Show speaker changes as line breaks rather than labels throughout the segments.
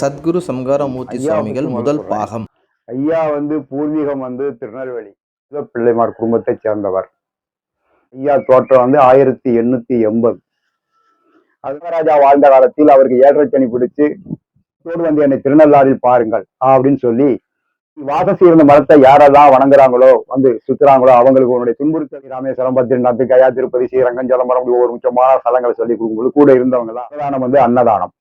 சத்குரு சம்காரமூர்த்தி சுவாமிகள் முதல் பாகம்.
ஐயா வந்து பூர்வீகம் வந்து திருநெல்வேலி. பிள்ளைமார் குடும்பத்தைச் சேர்ந்தவர். ஐயா தோற்றம் வந்து ஆயிரத்தி எண்ணூத்தி எண்பது. ராஜா வாழ்ந்த காலத்தில் அவருக்கு ஏற்றச்சனி பிடிச்சு தோடு வந்து என்னை திருநள்ளாறில் பாருங்கள் அப்படின்னு சொல்லி வாசம் இருந்த மரத்தை யாரெல்லாம் வணங்குறாங்களோ வந்து சுத்துறாங்களோ அவங்களுக்கு உன்னுடைய துன்புறுத்தல் ராமேஸ்வரம் பத்ரிநாத் கயா திருப்பதி ஸ்ரீரங்கம் ஜலம்பரம் இப்படி ஒரு முக்கியமான ஸ்தலங்களை சொல்லி கொடுக்கும்போது கூட இருந்தவங்க தான் அன்னதானம் வந்து அன்னதானம்.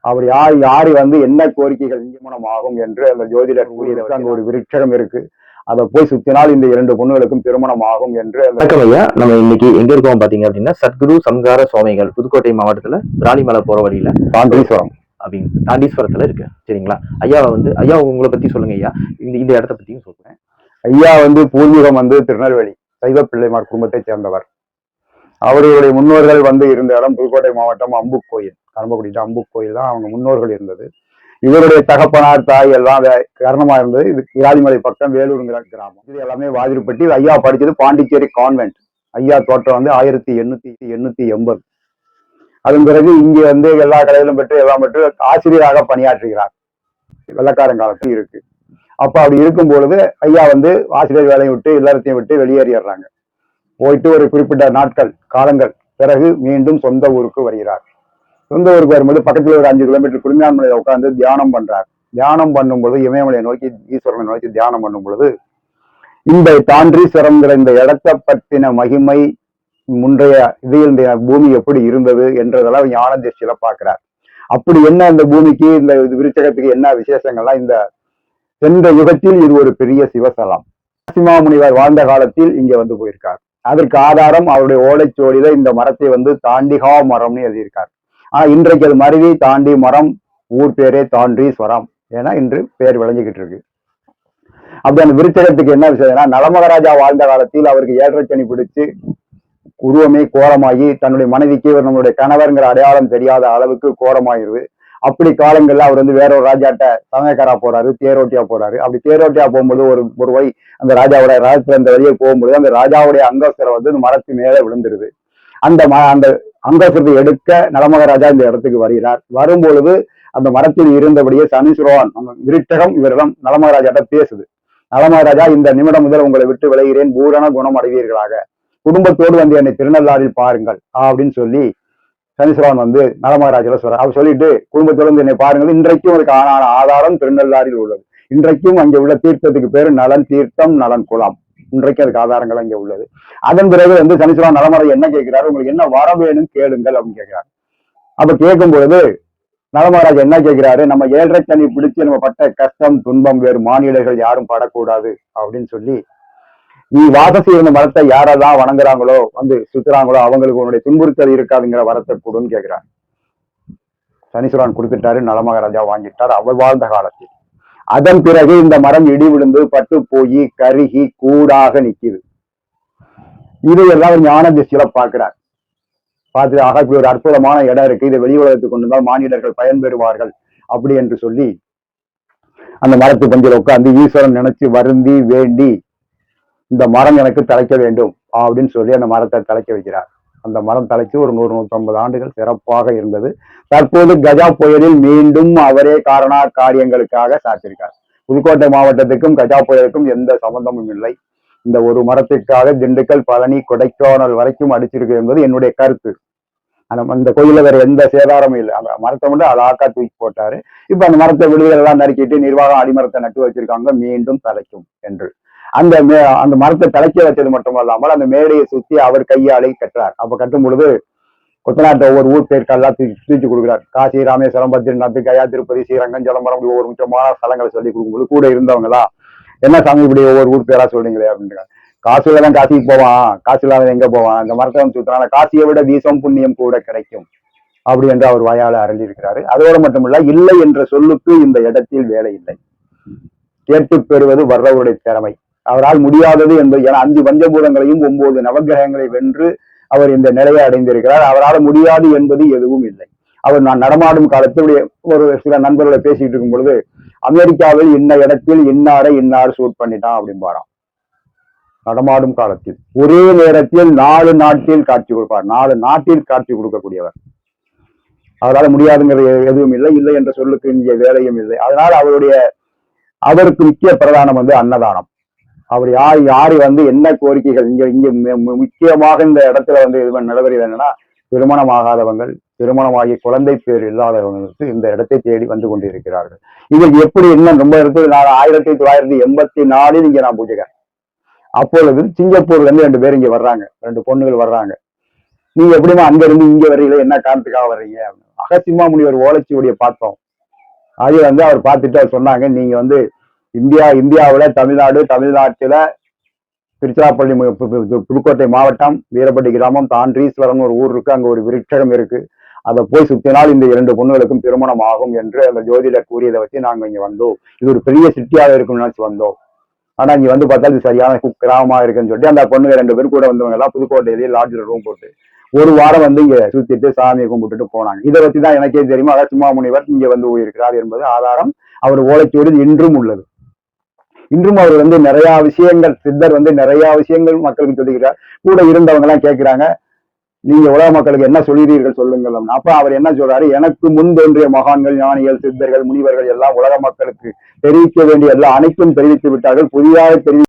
அவர் யார் யாரு வந்து என்ன கோரிக்கைகள் நியமனம் ஆகும் என்று அந்த ஜோதிடர் கூறியதை. வச்சு அங்க ஒரு விருட்சகம் இருக்கு. அதை போய் சுத்தினால் இந்த இரண்டு பொண்ணுகளுக்கும் திருமணம் ஆகும் என்று
வணக்கம் ஐயா. நம்ம இன்னைக்கு எங்க இருக்கோம் பாத்தீங்க அப்படின்னா சத்குரு சம்கார சுவாமிகள் புதுக்கோட்டை மாவட்டத்துல பிராணிமலை போற வழியில.
தாண்டீஸ்வரம்
அப்படின்னு தாண்டீஸ்வரத்துல இருக்கு. சரிங்களா? ஐயா வந்து ஐயா உங்களை பத்தி சொல்லுங்க ஐயா. இந்த இந்த இடத்த பத்தியும் சொல்றேன்.
ஐயா வந்து பூர்வீகம் வந்து திருநெல்வேலி சைவ பிள்ளைமார் குடும்பத்தைச் சேர்ந்தவர். அவர்களுடைய முன்னோர்கள் வந்து இருந்த இடம் புதுக்கோட்டை மாவட்டம் அம்புக் கோயில். கரம்பக்குடிட்ட அம்பு கோயில் தான் அவங்க முன்னோர்கள் இருந்தது. இவருடைய தகப்பனார் தாய் எல்லாம் வே- காரணமா இருந்தது. இது விராலிமலை பக்கம் வேலூருங்கிற கிராமம். இது எல்லாமே வாதிரிப்பட்டி ஐயா படிச்சது பாண்டிச்சேரி கான்வென்ட் ஐயா தோட்டம் வந்து ஆயிரத்தி எண்ணூத்தி எண்ணூத்தி எண்பது. அதன் பிறகு இங்கே வந்து எல்லா கலையிலும் பெற்று எல்லாம் பெற்று ஆசிரியராக பணியாற்றுகிறார். வெள்ளக்காரன் காலத்தில் இருக்கு. அப்ப அப்படி இருக்கும் பொழுது ஐயா வந்து ஆசிரியர் வேலையை விட்டு எல்லாத்தையும் விட்டு வெளியேறிடுறாங்க. போயிட்டு ஒரு குறிப்பிட்ட நாட்கள் காலங்கள். பிறகு மீண்டும் சொந்த ஊருக்கு வருகிறார். சொந்த ஊருக்கு வரும்போது பக்கத்துல ஒரு அஞ்சு கிலோமீட்டர் குருஞான்மலையில உட்காந்து தியானம் பண்றார். தியானம் பண்ணும்போது இமயமலையை நோக்கி ஈஸ்வரனை நோக்கி தியானம் பண்ணும் பொழுது இந்த தாண்டீஸ்வரங்கிற இந்த இடத்தை பற்றின மகிமை முன்றைய இது இந்த பூமி எப்படி இருந்தது என்றதெல்லாம் ஞான திருஷ்டியில பாக்குறார் அப்படி என்ன இந்த பூமிக்கு இந்த விருச்சகத்துக்கு என்ன விசேஷங்கள்லாம் இந்த சென்ற யுகத்தில் இது ஒரு பெரிய சிவசலம். நரசிம்மா முனிவர் வாழ்ந்த காலத்தில் இங்க வந்து போயிருக்கார். அதற்கு ஆதாரம் அவருடைய ஓலைச்சோடியில இந்த மரத்தை வந்து தாண்டிகா மரம்னு எழுதியிருக்கார். ஆனா இன்றைக்கு அது மருவி தாண்டி மரம் ஊர் பேரே தாண்டீஸ்வரம் ஏன்னா இன்று பேர் விளைஞ்சுக்கிட்டு இருக்கு. அப்படி அந்த விருச்சகத்துக்கு என்ன விஷயம்னா நலமகராஜா வாழ்ந்த காலத்தில் அவருக்கு ஏற்றச்சனி பிடிச்சு உருவமே கோரமாகி தன்னுடைய மனைவிக்கு இவர் நம்மளுடைய கணவர்ங்கிற அடையாளம் தெரியாத அளவுக்கு கோரமாயிருது அப்படி காலங்கள்ல அவர் வந்து வேற ஒரு ராஜாட்ட சமயக்காரா போறாரு தேரோட்டியா போறாரு. அப்படி தேரோட்டியா போகும்போது ஒரு ஒரு வழி அந்த ராஜாவோட ராஜத்துல அந்த வழியே போகும்போது அந்த ராஜாவுடைய அங்கஸ்தரை வந்து மரத்து மேலே விழுந்துருது. அந்த ம அந்த அங்கஸ்தரத்தை எடுக்க நலமகராஜா இந்த இடத்துக்கு வருகிறார். வரும்பொழுது அந்த மரத்தில் இருந்தபடியே சனீஸ்வரவான் அந்த விருட்டகம் இவரிடம் நலமகராஜாட்ட பேசுது. நலமகராஜா இந்த நிமிடம் முதல் உங்களை விட்டு விளைகிறேன் பூரண குணம் அடைவீர்களாக. குடும்பத்தோடு வந்து என்னை திருநள்ளாறில் பாருங்கள் அப்படின்னு சொல்லி சனீஸ்வரன் வந்து நலமகராஜில சொல்றார் அவர் சொல்லிட்டு குடும்பத்தோடு வந்து என்னை பாருங்கள். இன்றைக்கும் அதுக்கு ஆனான ஆதாரம் திருநள்ளாறில் உள்ளது. இன்றைக்கும் அங்கே உள்ள தீர்த்தத்துக்கு பேரு நலன் தீர்த்தம் நலன் குளம். இன்றைக்கு அதுக்கு ஆதாரங்கள் அங்கே உள்ளது. அதன் பிறகு வந்து சனீஸ்வரன் நலமறை என்ன கேட்கிறாரு? உங்களுக்கு என்ன வர வேணும் கேளுங்கள் அப்படின்னு கேட்கிறாரு. அப்ப கேட்கும் பொழுது நலமகாராஜ் என்ன கேட்கிறாரு? நம்ம ஏழரை தண்ணி பிடிச்சு நம்ம பட்ட கஷ்டம் துன்பம் வேறு மாநிலர்கள் யாரும் படக்கூடாது அப்படின்னு சொல்லி நீ வாசசி இருந்த மரத்தை யாரெல்லாம் வணங்குறாங்களோ வந்து சுத்துறாங்களோ அவங்களுக்கு உன்னுடைய துன்புறுத்தல் இருக்காதுங்கிற வரத்தை கொடுன்னு கேட்கிறார். சனீஸ்வரன் கொடுத்துட்டாரு நலமகாராஜா வாங்கிட்டார். அவர் வாழ்ந்த காலத்தில். அதன் பிறகு இந்த மரம் இடி விழுந்து பட்டு போய் கருகி கூடாக நிக்குது. இதையெல்லாம் அவர் ஞான திசையில பார்க்கிறார். பார்த்து ஆக இப்படி ஒரு அற்புதமான இடம் இருக்கு. இதை வெளி உலகத்துக்கு கொண்டு வந்தால் மாநிலர்கள் பயன்பெறுவார்கள் அப்படி என்று சொல்லி அந்த மரத்து பஞ்சில் உட்கார்ந்து ஈஸ்வரன் நினைச்சு வருந்தி வேண்டி இந்த மரம் எனக்கு தலைக்க வேண்டும். அப்படின்னு சொல்லி அந்த மரத்தை தலைக்க வைக்கிறார். அந்த மரம் தலைச்சு ஒரு நூறு நூற்றம்பது ஆண்டுகள் சிறப்பாக இருந்தது. தற்போது கஜா புயலில் மீண்டும் அவரே காரணா காரியங்களுக்காக சாத்திருக்கார். புதுக்கோட்டை மாவட்டத்துக்கும் கஜா புயலுக்கும் எந்த சம்பந்தமும் இல்லை. இந்த ஒரு மரத்திற்காக திண்டுக்கல் பழனி கொடைக்கானல் வரைக்கும் அடிச்சிருக்கு என்பது என்னுடைய கருத்து. அந்த அந்த கோயில்ல வேற எந்த சேதாரமும் இல்லை. அந்த மரத்தை மட்டும் ஆக்கா தூக்கி போட்டாரு. இப்ப அந்த மரத்தை விடுதலை எல்லாம் நறுக்கிட்டு நிர்வாகம் அடிமரத்தை நட்டு வச்சிருக்காங்க. மீண்டும் தலைக்கும் என்று. அந்த மே அந்த மரத்தை தலைக்க வச்சது மட்டுமல்லாமல் அந்த மேடையை சுத்தி அவர் கையாலே கட்டுறார். அப்ப கட்டும் பொழுது கொத்தநாட்டை ஒவ்வொரு ஊர் பேருக்கெல்லாம் தூக்கி தூக்கி கொடுக்குறார். காசி ராமேஸ்வரம் பத்ரிநாத் கயா திருப்பதி ஸ்ரீரங்கம் சிதம்பரம் இப்படி ஒவ்வொரு முக்கியமான ஸ்தலங்களை சொல்லி கொடுக்கும்போது கூட இருந்தவங்களா என்ன சாமி இப்படி ஒவ்வொரு ஊர் பேரா சொல்றீங்களே? அப்படின்னு காசு இல்லாதான் காசிக்கு போவான். காசு இல்லாத எங்க போவான்? அந்த மரத்தை வந்து சுத்துறாங்க காசியை விட வீசம் புண்ணியம் கூட கிடைக்கும். அப்படி என்று அவர் வாயால அருளி இருக்கிறாரு அதோடு மட்டுமல்ல இல்லை என்ற சொல்லுக்கு இந்த இடத்தில் வேலை இல்லை. கேட்டு பெறுவது வர்றவருடைய திறமை. அவரால் முடியாதது என்பது என அஞ்சு பஞ்சபூதங்களையும் ஒன்பது நவகிரகங்களை வென்று அவர் இந்த நிலையை அடைந்திருக்கிறார். அவரால் முடியாது என்பது எதுவும் இல்லை. அவர் நான் நடமாடும் காலத்தில் ஒரு சில நண்பர்களை பேசிட்டு இருக்கும் பொழுது அமெரிக்காவில் இன்ன இடத்தில் இன்னாரை இன்னார் ஷூட் பண்ணிட்டான் அப்படிம்பாராம். நடமாடும் காலத்தில். ஒரே நேரத்தில் நாலு நாட்டில் காட்சி கொடுப்பார். நாலு நாட்டில் காட்சி கொடுக்கக்கூடியவர். அவரால் முடியாதுங்கிறது எதுவும் இல்லை. இல்லை என்ற சொல்லுக்கு இங்கே வேலையும் இல்லை. அதனால் அவருடைய அவருக்கு முக்கிய பிரதானம் வந்து அன்னதானம். அப்படி யார் யாரு வந்து என்ன கோரிக்கைகள்? இங்க இங்க மு- முக்கியமாக இந்த இடத்துல வந்து இது நிலவரியது என்னன்னா திருமணம் ஆகாதவங்கள் திருமணமாகி குழந்தை பேர் இல்லாதவங்களுக்கு இந்த இடத்தை தேடி வந்து கொண்டிருக்கிறார்கள். இது எப்படி இன்னும் ரொம்ப இடத்துல நான் ஆயிரத்தி தொள்ளாயிரத்தி எண்பத்தி நாலில் இங்க நான் பூஜைக்கிறேன் அப்பொழுது சிங்கப்பூர்ல இருந்து ரெண்டு பேர் இங்க வர்றாங்க. ரெண்டு பொண்ணுகள் வர்றாங்க. நீங்க எப்படிமா அங்க இருந்து இங்க வர்றீங்களே என்ன காரணத்துக்காக வர்றீங்க? அகசிம்மா முனிவர் ஓலைச்சுவடியை பார்த்தோம். அது வந்து அவர் பார்த்துட்டு அவர் சொன்னாங்க. நீங்க வந்து இந்தியா இந்தியாவில் தமிழ்நாடு தமிழ்நாட்டில் திருச்சிராப்பள்ளி புதுக்கோட்டை மாவட்டம் வீரப்பட்டி கிராமம் தான்றீஸ்வரம் ஒரு ஊர் இருக்கு. அங்கே ஒரு விருட்சகம் இருக்கு. அதை போய் சுத்தினால் இந்த இரண்டு பொண்ணுகளுக்கும் திருமணம் ஆகும் என்று அந்த ஜோதிடர் கூறியதை வச்சு நாங்கள் இங்கே வந்தோம். இது ஒரு பெரிய சிட்டியாக இருக்கும்னு நினச்சி வந்தோம். ஆனா இங்க வந்து பார்த்தா இது சரியான கிராமமாக கிராமமா இருக்குன்னு சொல்லிட்டு அந்த பொண்ணுங்க ரெண்டு பேரும் கூட வந்தவங்க எல்லாம் புதுக்கோட்டையிலேயே லாட்ஜில் ரூம் போட்டு ஒரு வாரம் வந்து இங்க சுத்திட்டு சாமியை கும்பிட்டுட்டு போனாங்க. இதை வச்சு தான் எனக்கே தெரியுமா. அகசிமா முனிவர் இங்க வந்து உயிருக்கிறார் என்பது ஆதாரம். அவர் ஓலைச்சோடு இன்றும் உள்ளது. இன்றும் அவர் வந்து நிறைய விஷயங்கள் சித்தர் வந்து நிறைய விஷயங்கள் மக்களுக்கு சொல்லுகிறார் கூட இருந்தவங்க எல்லாம் கேட்கிறாங்க நீங்க உலக மக்களுக்கு என்ன சொல்கிறீர்கள் சொல்லுங்கள் அப்ப அவர் என்ன சொல்றாரு? எனக்கு முன் தோன்றிய மகான்கள் ஞானிகள் சித்தர்கள் முனிவர்கள் எல்லாம் உலக மக்களுக்கு தெரிவிக்க வேண்டிய எல்லா அனைத்தும் தெரிவித்து விட்டார்கள். புதிதாக தெரிவி